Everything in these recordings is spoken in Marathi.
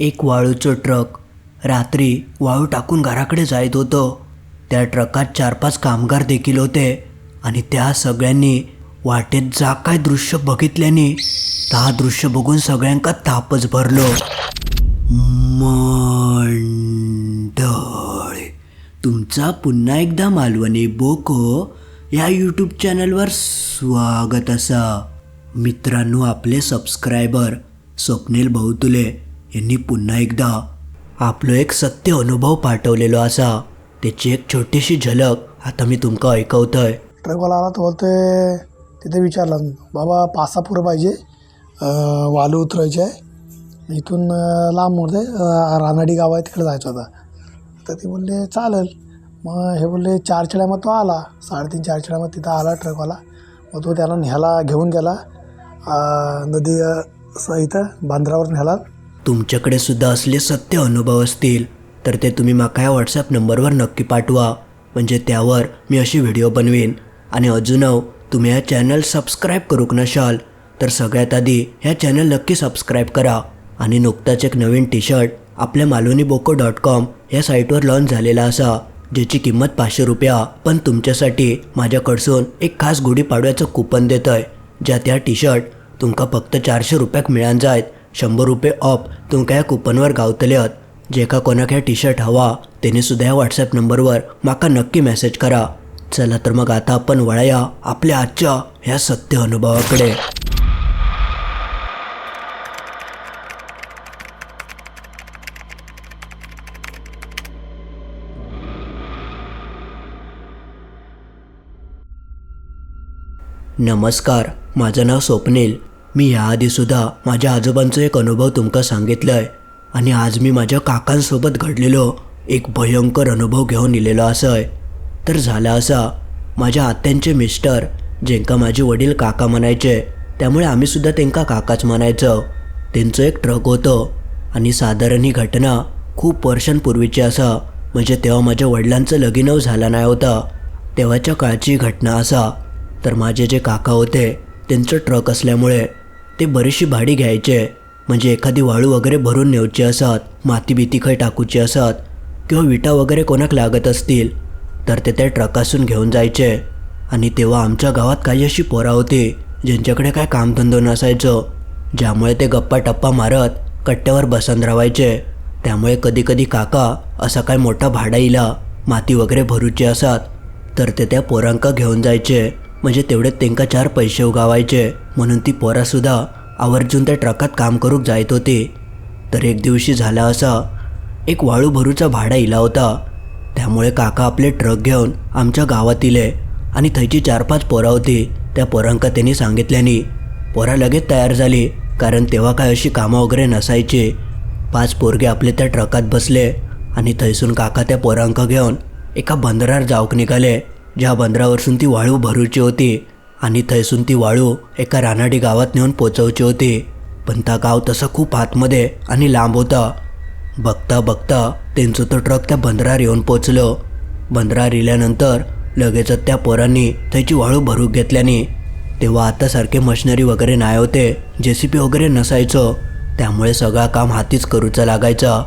एक वाळूचं ट्रक. रात्री वाळू टाकून घराकडे जायत होतं. त्या ट्रकात चार पाच कामगार देखील होते आणि त्या सगळ्यांनी वाटेत जा काय दृश्य बघितल्याने त्या दृश्य बघून सगळ्यांका तापच भरलो. मंडळ! तुमचा पुन्हा एकदा मालवणी बोको या यूट्यूब चॅनलवर स्वागत असा. मित्रांनो आपले सबस्क्रायबर स्वप्नील बहुतुले यांनी पुन्हा एकदा आपलो एक सत्य अनुभव पाठवलेलो असा. त्याची एक छोटीशी झलक आता मी तुमका ऐकवतोय. ट्रकवाला आला तर बोलते तिथे विचारलं बाबा पासापूर पाहिजे वालू उतरायचे आहे. इथून लांब मोडते रानाडी गाव आहे तिकडे जायचं होता. तर ते बोलले चालेल. मग हे बोलले चार चिड्यामग तो आला. साडेतीन चार चिड्यामग तिथं आला ट्रकवाला मग तो त्याला न्यायला घेऊन गेला नदी इथं बांद्रावर न्यायला तुमच्याकडे सुद्धा असले सत्य अनुभव असतील तर ते तुम्ही माका या व्हॉट्सॲप नंबरवर नक्की पाठवा. म्हणजे त्यावर मी अशी व्हिडिओ बनवीन. आणि अजूनव तुम्ही हा चॅनल सबस्क्राईब करूक नशाल तर सगळ्यात आधी ह्या चॅनल नक्की सबस्क्राईब करा. आणि नुकताच एक नवीन टी शर्ट आपल्या मालवणी बोको डॉट कॉम या साईटवर लॉन्च झालेला असा ज्याची किंमत पाचशे रुपया. पण तुमच्यासाठी माझ्याकडसून एक खास गुढीपाडव्याचं कुपन देत आहे ज्यात ह्या टी शर्ट तुमका फक्त चारशे रुपयाक मिळान जायत. शंभर रुपये ऑफ तुमका ह्या कुपनवर गावतले जेका कोणाक ह्या टी शर्ट हवा त्याने सुद्धा ह्या व्हॉट्सॲप नंबरवर माका नक्की मेसेज करा. चला तर मग आता आपण वळया आपल्या आजच्या ह्या सत्य अनुभवाकडे. नमस्कार माझं नाव स्वप्नील. मी याआधीसुद्धा माझ्या आजोबांचा एक अनुभव तुमका सांगितलं आहे आणि आज मी माझ्या काकांसोबत घडलेलो एक भयंकर अनुभव घेऊन इलेलो असं आहे तर झालं असा माझ्या आत्यांचे मिस्टर जेंका माझे वडील काका म्हणायचे त्यामुळे आम्हीसुद्धा त्यांका काकाच म्हणायचं. त्यांचं एक ट्रक होतं आणि साधारण ही घटना खूप वर्षांपूर्वीची असा म्हणजे तेव्हा माझ्या वडिलांचं लगीनव झाला नाही होता. तेव्हाच्या काळची घटना असा. तर माझे जे काका होते त्यांचं ट्रक असल्यामुळे ते बरीचशी भाडी घ्यायचे. म्हणजे एखादी वाळू वगैरे भरून नेऊची असत माती बिती खय टाकूची असत किंवा विटा वगैरे कोणाक लागत असतील तर ते त्या ट्रकासून घेऊन जायचे. आणि तेव्हा आमच्या गावात काही अशी पोरा होती ज्यांच्याकडे काय कामधंदो नसायचं ज्यामुळे ते गप्पा टप्पा मारत कट्ट्यावर बसून राहायचे. त्यामुळे कधीकधी काका असा काय मोठा भाडा इला माती वगैरे भरूची असत तर ते त्या पोरांका घेऊन जायचे. म्हणजे तेवढे त्यांका चार पैसे उगावायचे. म्हणून ती पोरासुद्धा आवर्जून त्या ट्रकात काम करूक जायत होती. तर एक दिवशी झाला असा एक वाळू भरूचा भाडा इला होता. त्यामुळे काका आपले ट्रक घेऊन आमच्या गावात इले आणि थंयची चार पाच पोरा होती. त्या पोरांका त्यांनी सांगितल्यानी पोरा लगेच तयार झाली कारण तेव्हा काय अशी कामं वगैरे नसायची. पाच पोरगे आपले त्या ट्रकात बसले आणि थैसून काका त्या पोरांका घेऊन एका बंदरार जाऊक निघाले. ज्या बंदरावरसून ती वाळू भरूची होती आणि थैसून ती वाळू एका रानाडी गावात नेऊन पोचवची होती. पण त्या गाव तसं खूप आतमध्ये आणि लांब होता. बघता बघता त्यांचं तो ट्रक त्या बंदरावर येऊन पोचलं. बंदरावर इल्यानंतर लगेचच त्या पोरांनी त्याची वाळू भरूक घेतल्याने तेव्हा आतासारखे मशिनरी वगैरे नाही होते जे सी पी वगैरे नसायचं. त्यामुळे सगळा काम हातीच करूचा लागायचा.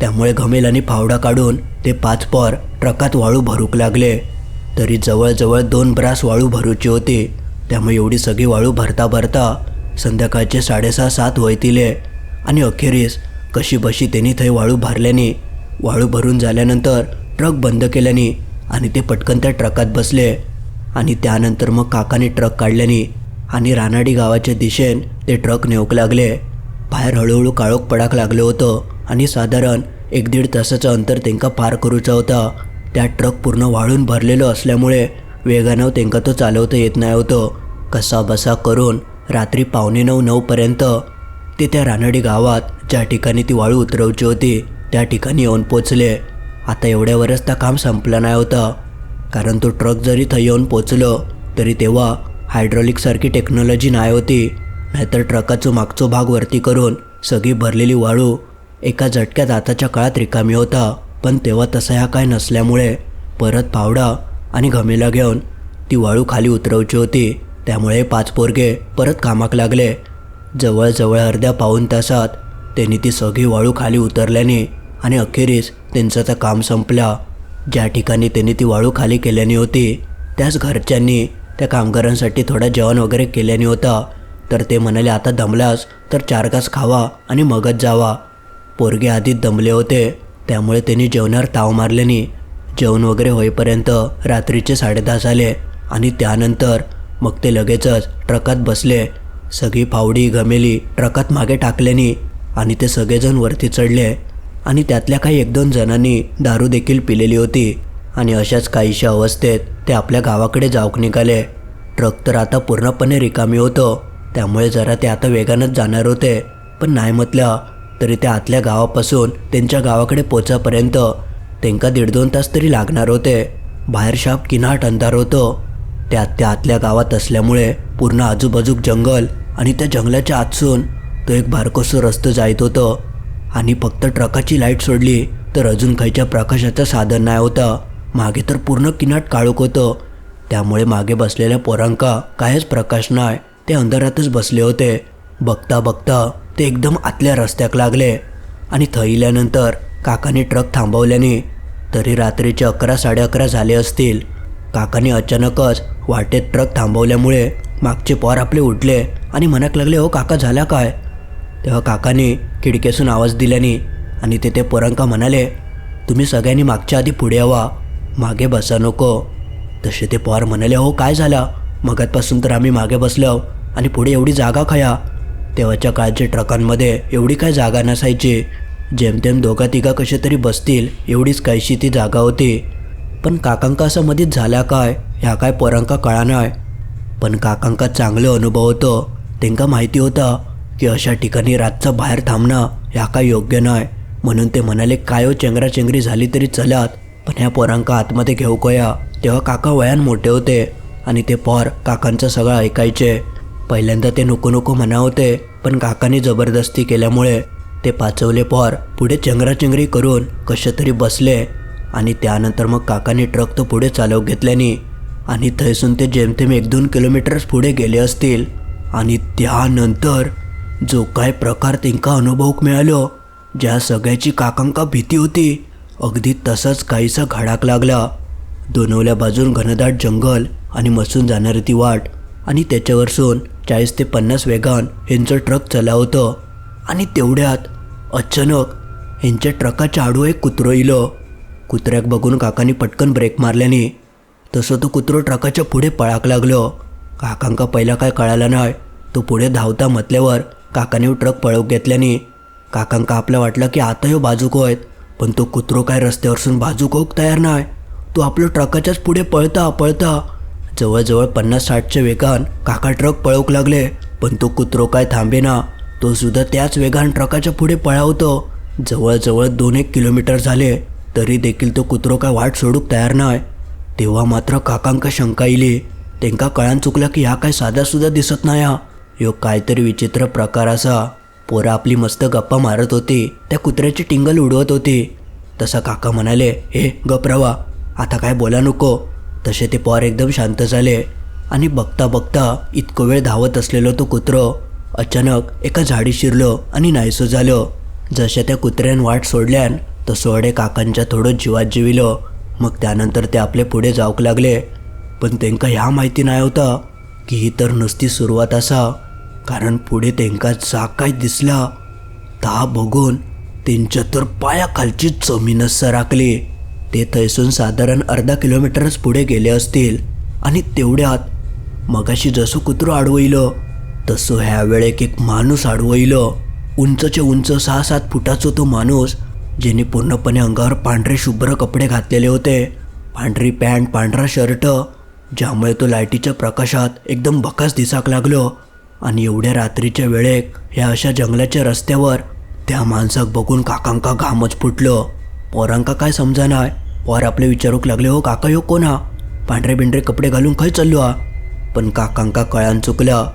त्यामुळे घमेल आणि फावडा काढून ते पाच पोर ट्रकात वाळू भरूक लागले. तरी जवळजवळ दोन ब्रास वाळू भरूची होती. त्यामुळे एवढी सगळी वाळू भरता भरता संध्याकाळचे साडेसहा सात वयतिले आणि अखेरीस कशी बशी त्यांनी थंय वाळू भरल्याने वाळू भरून झाल्यानंतर ट्रक बंद केल्याने आणि ते पटकन त्या ट्रकात बसले. आणि त्यानंतर मग काकाने ट्रक काढल्याने आणि रानाडी गावाच्या दिशेन ते ट्रक नेऊक लागले. बाहेर हळूहळू काळोख पडाक लागलं होतं आणि साधारण एक दीड तासाचं अंतर त्यांना पार करूचा होता. त्या ट्रक पूर्ण वाळून भरलेलं असल्यामुळे वेगानं त्यांका तो चालवता येत नाही होतं. कसा बसा करून रात्री पावणे नऊ नऊपर्यंत ते त्या रानडी गावात ज्या ठिकाणी ती वाळू उतरवची होती त्या ठिकाणी येऊन पोचले. आता एवढ्यावरच त्या काम संपलं नाही होतं. कारण तो ट्रक जरी थं येऊन पोचलं तरी तेव्हा हायड्रॉलिकसारखी टेक्नॉलॉजी नाही होती. नाहीतर ट्रकाचं मागचो भाग वरती करून सगळी भरलेली वाळू एका झटक्यात आताच्या काळात रिकामी होता. पण तेव्हा तसा ह्या काय नसल्यामुळे परत पावडा आणि घमेला घेऊन ती वाळू खाली उतरवची होती. त्यामुळे पाच पोरगे परत कामाक लागले. जवळजवळ अर्ध्या पाऊन तासात त्यांनी ती सगळी वाळू खाली उतरल्याने आणि अखेरीस त्यांचं तर काम संपलं ज्या ठिकाणी त्यांनी ती वाळू खाली केल्याने होती त्याच घरच्यांनी त्या कामगारांसाठी थोडं जेवण वगैरे केल्याने होता. तर ते म्हणाले आता दमलास तर चार घास खावा आणि मगच जावा. पोरगे आधीच दमले होते. त्यामुळे त्यांनी जेवणावर ताव मारल्याने जेवण वगैरे होईपर्यंत रात्रीचे साडेदहा झाले आणि त्यानंतर मग ते लगेचच ट्रकात बसले. सगळी फावडी घमेली ट्रकात मागे टाकल्याने आणि ते सगळेजण वरती चढले आणि त्यातल्या काही एक दोन जणांनी दारू देखील पिलेली होती आणि अशाच काहीशा अवस्थेत ते आपल्या गावाकडे जाऊक निघाले. ट्रक तर आता पूर्णपणे रिकामी होतं त्यामुळे जरा ते आता वेगानंच जाणार होते पण नाही म्हटलं तरी त्या आतल्या गावापासून त्यांच्या गावाकडे पोचापर्यंत त्यांका दीड दोन तास तरी लागणार होते. बाहेर शाप किनाट अंधार होतं. त्यात त्या आतल्या गावात असल्यामुळे पूर्ण आजूबाजूक जंगल आणि त्या जंगलाच्या आतसून तो एक बारकोसं रस्तं जायत होतं. आणि फक्त ट्रकाची लाइट सोडली तर अजून खायच्या प्रकाशाचं साधन नाही होतं. मागे तर पूर्ण किनाट काळोख होतं. त्यामुळे मागे बसलेल्या पोरांका कायच प्रकाश नाही ते अंधारातच बसले होते. बघता बघता ते एकदम आतल्या रस्त्याक लागले आणि थैल्यानंतर काकाने ट्रक थांबवल्याने तरी रात्रीचे अकरा साडे अकरा झाले असतील. काकाने अचानकच वाटेत ट्रक थांबवल्यामुळे मागचे पोर आपले उठले आणि म्हणाक लागले हो काका झाला काय? तेव्हा काकाने खिडकीसून आवाज दिल्याने आणि ते ते पोरांका म्हणाले तुम्ही सगळ्यांनी मागच्या आधी पुढे यावा मागे बसा नको. तसे ते पोर म्हणाले हो काय झाला? मगातपासून तर आम्ही मागे बसलो आणि पुढे एवढी जागा खया. तेव्हाच्या काळच्या ट्रकांमध्ये एवढी काय जागा नसायची. जेमतेम दोघा तिघा कसे तरी बसतील एवढीच काहीशी ती जागा होती. पण काकांका असं मध्येच झाल्या काय ह्या काय पोरांका कळा नाही पण काकांका चांगलं अनुभव होतं. त्यांका माहिती होतं की अशा ठिकाणी रातचं बाहेर थांबणं ह्या काय योग्य नाही म्हणून ते म्हणाले काय हो चेंगराचेंगरी झाली तरी चलत पण ह्या पोरांका आतमध्ये घेऊ कोया तेव्हा काका वयान मोठे होते आणि ते पोर काकांचं सगळं ऐकायचे. पहिल्यांदा ते नको नको म्हणा होते पण काकांनी जबरदस्ती केल्यामुळे ते पाचवले पोर पुढे चेंगराचेंगरी करून कसे तरी बसले आणि त्यानंतर मग काकाने ट्रक तो पुढे चालव घेतल्याने आणि थैसून ते जेमतेम एक दोन किलोमीटर्स पुढे गेले असतील आणि त्यानंतर जो काय प्रकार त्यांका अनुभवक मिळालो ज्या सगळ्याची काकांका भीती होती अगदी तसंच काहीसा घडाक लागला. दोनवल्या बाजून घनदाट जंगल आणि मसून जाणारी ती वाट आणि त्याच्यावरसून चाळीस ते पन्नास वेगान ह्यांचं ट्रक चलावतं. आणि तेवढ्यात अचानक ह्यांच्या ट्रकाच्या आडू एक कुत्रो इलो. कुत्र्याक बघून काकांनी पटकन ब्रेक मारल्याने तसं तो कुत्रो ट्रकाच्या पुढे पळाक लागलो. काकांका पहिला काय कळाला नाही तो पुढे धावता म्हटल्यावर काकाने ट्रक पळव घेतल्याने काकांका आपलं वाटलं की आता ह्यो बाजूक आहेत पण तो कुत्रो काय रस्त्यावरसून बाजूक होक तयार नाही. तो आपलं ट्रकाच्याच पुढे पळता पळता जवळजवळ पन्नास साठच्या वेगान काका ट्रक पळवूक लागले पण तो कुत्रो काय थांबेना. तो सुद्धा त्याच वेगान ट्रकाच्या पुढे पळावतो. जवळजवळ दोन एक किलोमीटर झाले तरी देखील तो कुत्रो काय वाट सोडूक तयार नाही तेव्हा मात्र काकांका शंका इली त्यांका कळान चुकला की ह्या काय साधा सुद्धा दिसत नाही हा ह्यो काहीतरी विचित्र प्रकार असा. पोरं आपली मस्त गप्पा मारत होती त्या कुत्र्याची टिंगल उडवत होती. तसा काका म्हणाले हे गप रवा. आता काय बोला नको. तसे ते पॉर एकदम शांत झाले आणि बघता बघता इतकं वेळ धावत असलेलो तो कुत्रो अचानक एका झाडी शिरलो आणि नाहीसो झालो. जशा त्या कुत्र्यान वाट सोडल्यान तसं अडे काकांच्या थोडं जीवात जिविलो. मग त्यानंतर ते आपले पुढे जाऊक लागले. पण त्यांका ह्या माहिती नाही होता की ही तर नुसती सुरुवात असा. कारण पुढे त्यांका जा काय दिसला. ता बघून त्यांच्या तर पायाखालची जमीनच राखली ते थैसून साधारण अर्धा किलोमीटरच पुढे गेले असतील. आणि तेवढ्यात मगाशी जसं कुत्रू आडवईलं तसं ह्या वेळेक एक माणूस आडवईलं उंचचे उंच सहा सात फुटाचा तो माणूस ज्याने पूर्णपणे अंगावर पांढरे शुभ्र कपडे घातलेले होते. पांढरी पॅन्ट पांढरा शर्ट ज्यामुळे तो लाईटीच्या प्रकाशात एकदम बकास दिसाक लागलो. आणि एवढ्या रात्रीच्या वेळेक ह्या अशा जंगलाच्या रस्त्यावर त्या माणसाक बघून काकांका घामच फुटलो. पोरांका काय समजानाय? पोर आपले विचारूक लागले हो काका यो कोण हा? पांढरे बिंढरे कपडे घालून खंय चाललो हा? पण काकांका कळान चुकलं.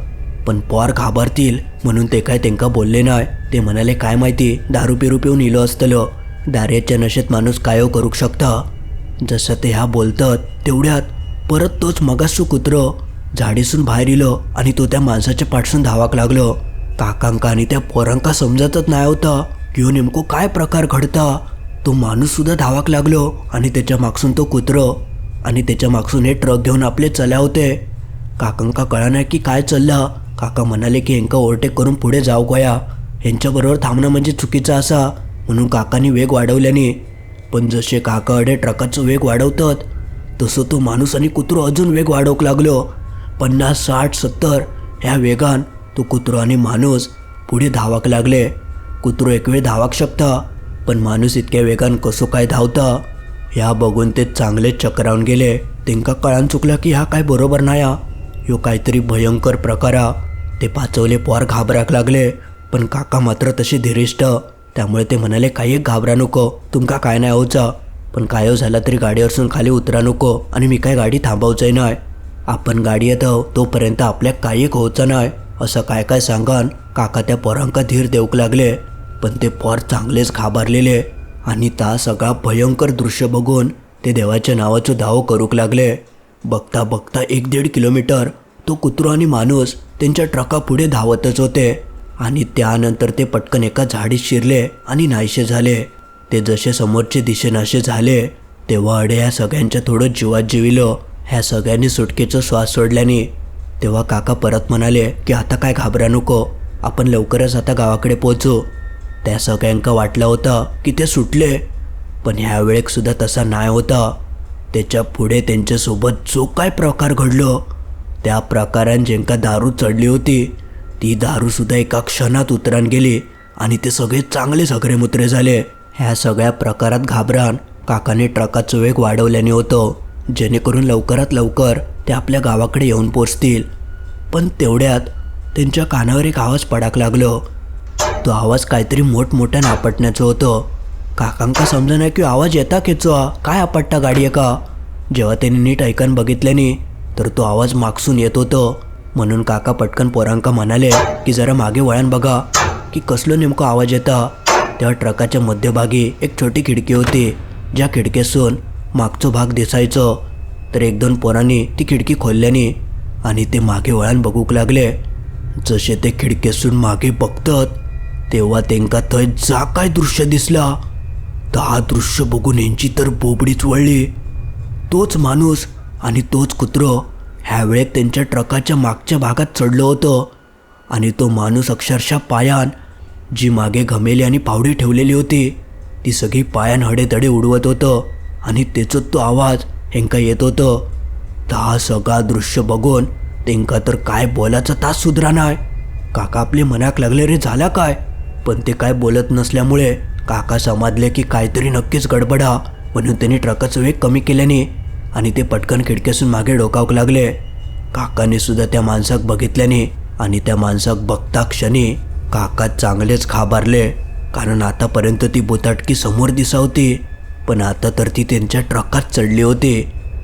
पण पोर घाबरतील म्हणून ते काय त्यांका बोलले नाय. ते म्हणाले काय माहिती दारू पिरू पिऊन इलो असतलो. दार्याच्या नशेत माणूस काय करूक शकता. जसं ते ह्या बोलतात तेवढ्यात परत तोच मगासू कुत्रो झाडीसून बाहेर इलो आणि तो त्या माणसाच्या पाठसून धावाक लागलो. काकांका आणि त्या पोरांका समजतच नाही होता की नेमको काय प्रकार घडता? तो माणूस सुद्धा धावाक लागलो आणि त्याच्या मागसून तो कुत्रो आणि त्याच्या मागसून हे ट्रक घेऊन आपले चल्या होते. काकांका कळा नाही की काय चाललं? काका म्हणाले की ह्यांका ओव्हरटेक करून पुढे जाऊ गया. ह्यांच्याबरोबर थांबणं म्हणजे चुकीचं असा. म्हणून काकांनी वेग वाढवल्याने. पण जसे काका अडे ट्रकाचं वेग वाढवतात तसं तो माणूस आणि कुत्रो अजून वेग वाढवक लागलो. पन्नास साठ सत्तर ह्या वेगान तो कुत्रो आणि माणूस पुढे धावाक लागले. कुत्रो एक वेळ धावाक शकता पण माणूस इतक्या वेगान कसो काय धावता? ह्या बघून ते चांगलेच चक्रावून गेले. तेंका कळान चुकला की ह्या काय बरोबर नाही हा. ह्यो काहीतरी भयंकर प्रकार. हा. ते पाचवले पोर घाबराक लागले. पण काका मात्र तसे धीरिष्ट. त्यामुळे ते म्हणाले काही घाबरा नको. तुमका काय नाही होचा पण काय झाला तरी गाडीवरसून खाली उतरा नको. आणि मी काय गाडी थांबवचंय नाही आपण गाडी येत आहो तोपर्यंत आपल्या काही होचं नाही असं काय काय सांगान? काका त्या पोरांका धीर देऊक लागले. पण ते फार चांगलेच घाबरलेले. आणि ता सगळा भयंकर दृश्य बघून ते देवाच्या नावाचं धाव करूक लागले. बघता बघता एक दीड किलोमीटर तो कुत्रो आणि माणूस त्यांच्या ट्रकापुढे धावतच होते. आणि त्यानंतर ते पटकन एका झाडीत शिरले आणि नाहीसे झाले. ते जसे समोरचे दिशेनाशे झाले तेव्हा अडे ह्या सगळ्यांच्या थोडं जीवात जिविलो. ह्या सगळ्यांनी सुटकेचा श्वास सोडल्याने. तेव्हा काका परत म्हणाले की आता काय घाबरा नको. आपण लवकरच आता गावाकडे पोहोचू. त्या सगळ्यांका वाटलं होतं की ते सुटले पण ह्या वेळेक सुद्धा तसा नाही होता. त्याच्या पुढे त्यांच्यासोबत जो काय प्रकार घडलो त्या प्रकारान ज्यांका दारू चढली होती ती दारूसुद्धा एका क्षणात उतरान गेली आणि ते सगळे चांगले सगळे मुत्रे झाले. ह्या सगळ्या प्रकारात घाबरान काकाने ट्रकाचं वेग वाढवल्याने होतं जेणेकरून लवकरात लवकर ते आपल्या गावाकडे येऊन पोचतील. पण तेवढ्यात त्यांच्या कानावर एक आवाज पडाक लागलो. तो आवाज काहीतरी मोठमोठ्यानं आपटण्याचं होतं. काकांका समजा नाही की आवाज येता खेचो. काय आपटता गाडी आहे का जेव्हा त्यांनी नीट ऐकून बघितल्याने तर तो आवाज मागसून येत होतो. म्हणून काका पटकन पोरांका म्हणाले की जरा मागे वळण बघा की कसलो नेमका आवाज येता. तेव्हा ट्रकाच्या मध्यभागी एक छोटी खिडकी होती ज्या खिडकीसून मागचो भाग दिसायचो. तर एक दोन पोरांनी ती खिडकी खोलल्याने आणि ते मागे वळण बघूक लागले. जसे ते खिडकीसून मागे बघतात तेव्हा त्यांका थंय जा काय दृश्य दिसला. तर हा दृश्य बघून यांची तर बोबडीच वळली तोच माणूस आणि तोच कुत्र ह्या वेळेत त्यांच्या ट्रकाच्या मागच्या भागात चढलं होतं. आणि तो माणूस अक्षरशः पायान जी मागे घमेली आणि पावडी ठेवलेली होती ती सगळी पायान हडेतडे उडवत होतं आणि त्याचं तो आवाज ह्यांका येत होतं. तर हा सगळा दृश्य बघून त्यांका तर काय बोलायचा तास सुधरा नाही काका आपले मनाक लागले रे झाला काय? पण ते काय बोलत नसल्यामुळे काका समाजले की काहीतरी नक्कीच गडबडा म्हणून त्यांनी ट्रकाचं वेग कमी केल्याने आणि ते पटकन खिडक्यासून मागे डोकावक लागले. काकाने सुद्धा त्या माणसाक बघितल्याने आणि त्या माणसाक बघता क्षणी काका चांगलेच खाबारले कारण आतापर्यंत ती बुताटकी समोर दिसा होती पण आता तर ती त्यांच्या ट्रकात चढली होती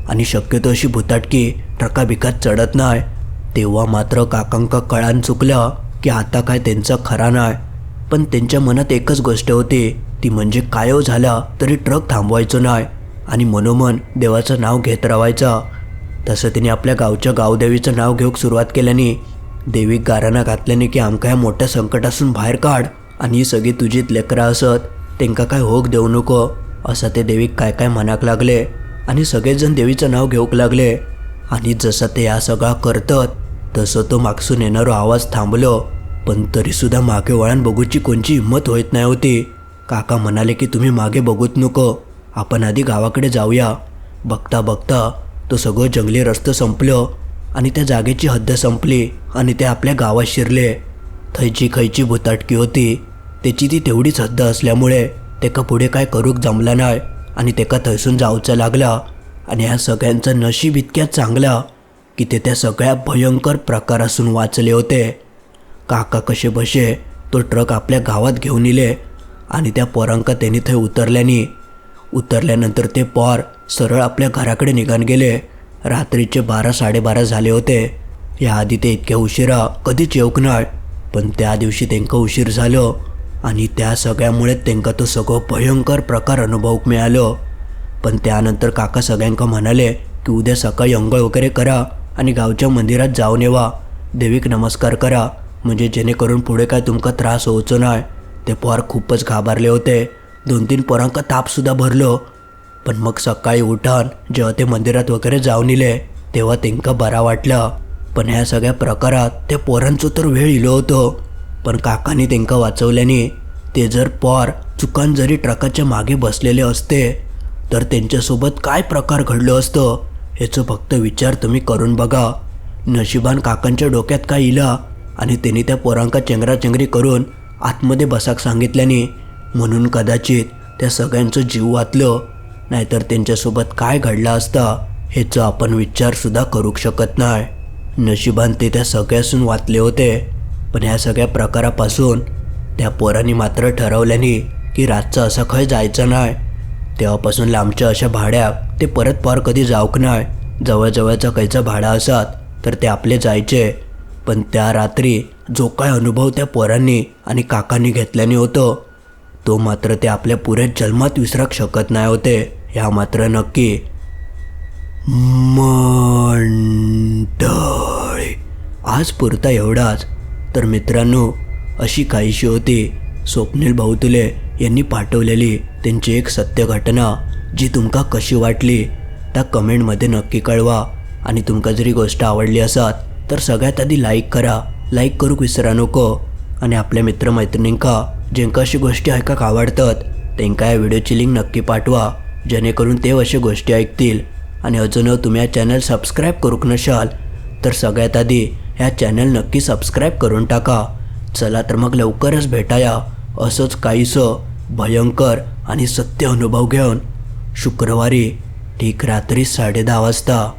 आणि शक्यतो अशी भुताटकी ट्रका बिकात चढत नाही. तेव्हा मात्र काकांका कळान चुकलं की आता काय त्यांचा खरा नाही. पण त्यांच्या मनात एकच गोष्ट होती. ती म्हणजे कायव झाला तरी ट्रक थांबवायचो नाही. आणि मनोमन देवाचं नाव घेत राहायचं. तसं तिने आपल्या गावच्या गावदेवीचं नाव घेऊक सुरुवात केल्याने देवी गाराणा घातल्याने की आमका ह्या मोठ्या संकटासून बाहेर काढ आणि ही सगळी तुझीत लेकरं असत त्यांका काय होक देऊ नको असं ते देवीक काय काय मनाक लागले. आणि सगळेजण देवीचं नाव घेऊक लागले. आणि जसं ते या सगळा करतात तसं तो मागसून येणारो आवाज थांबलो. पण तरीसुद्धा मागे वळण बघूची कोणची हिंमत होत नाही होती. काका म्हणाले की तुम्ही मागे बघूत नको. आपण आधी गावाकडे जाऊया. बघता बघता तो सगळं जंगली रस्तं संपलं आणि त्या जागेची हद्द संपली आणि ते आपल्या गावात शिरले. थैची खैची भुताटकी होती. त्याची ती तेवढीच हद्द असल्यामुळे तेका पुढे काय करूक जमला नाही आणि तेका थैसून जाऊचा लागला. आणि ह्या सगळ्यांचं नशीब इतक्या चांगला की ते त्या सगळ्या भयंकर प्रकारासून वाचले होते. काका कसे बसे? तो ट्रक आपल्या गावात घेऊन येले आणि त्या पोरांका त्यांनी थंय उतरल्याने. उतरल्यानंतर ते पोर सरळ आपल्या घराकडे निघान गेले. रात्रीचे बारा साडेबारा झाले होते. याआधी ते इतक्या उशिरा कधीच येऊक नाही पण त्या दिवशी त्यांका उशीर झालो आणि त्या सगळ्यामुळे त्यांका तो सगळं भयंकर प्रकार अनुभवक मिळालं. पण त्यानंतर काका सगळ्यांका म्हणाले की उद्या सकाळी अंघोळ वगैरे करा आणि गावच्या मंदिरात जाऊन येवा. देवीक नमस्कार करा. म्हणजे जेणेकरून पुढे काय तुमका त्रास होवचो नाय. ते पोर खूपच घाबरले होते. दोन तीन पोरांका तापसुद्धा भरलो. पण मग सकाळी उठान जेव्हा ते मंदिरात वगैरे जाऊन इले तेव्हा त्यांना बरा वाटलं. पण ह्या सगळ्या प्रकारात त्या पोरांचो तर वेळ इलो होतो. पण काकांनी तेंका वाचवल्याने ते जर पोर चुकान जरी ट्रकाच्या मागे बसलेले असते तर त्यांच्यासोबत काय प्रकार घडलं असतं याचं फक्त विचार तुम्ही करून बघा. नशिबान काकांच्या डोक्यात काय इला? आणि त्यांनी त्या पोरांका चेंगराचेंगरी करून आतमध्ये बसाक सांगितल्याने म्हणून कदाचित त्या सगळ्यांचं जीव वाचलं नाहीतर त्यांच्यासोबत काय घडलं असता ह्याचं आपण विचारसुद्धा करू शकत नाही. नशिबान ते त्या सगळ्यासून वाचले होते पण ह्या सगळ्या प्रकारापासून त्या पोरांनी मात्र ठरवल्याने की रातचं असं खय जायचं नाही. तेव्हापासून लांबच्या अशा भाड्या ते परत पार कधी जाऊक नाही. जवळजवळचा खयचा भाडा असत तर ते आपले जायचे. पण त्या रात्री जो काय अनुभव त्या पोरांनी आणि काकांनी घेतल्याने होतं तो मात्र ते आपल्या पुऱ्या जन्मात विसरक शकत नाही होते ह्या मात्र नक्की मंडळी. आज पुरता एवढाच. तर मित्रांनो अशी काहीशी होती. स्वप्नील भाऊतुले यांनी पाठवलेली त्यांची एक सत्य घटना जी तुमका कशी वाटली त्या कमेंटमध्ये नक्की कळवा. आणि तुमका जरी गोष्ट आवडली असात तर सगळ्यात आधी लाईक करा. लाईक करूक विसरा नको. आणि आपल्या मित्रमैत्रिणींका जेंका अशी गोष्टी ऐकाक आवडतात त्यांका या व्हिडिओची लिंक नक्की पाठवा. जेणेकरून ते अशा गोष्टी ऐकतील. आणि अजून तुम्ही या चॅनल सबस्क्राईब करूक नशाल तर सगळ्यात आधी ह्या चॅनल नक्की सबस्क्राईब करून टाका. चला तर मग लवकरच भेटाया. असंच काहीसं भयंकर आणि सत्य अनुभव घेऊन. शुक्रवारी ठीक रात्री साडेदहा वाजता.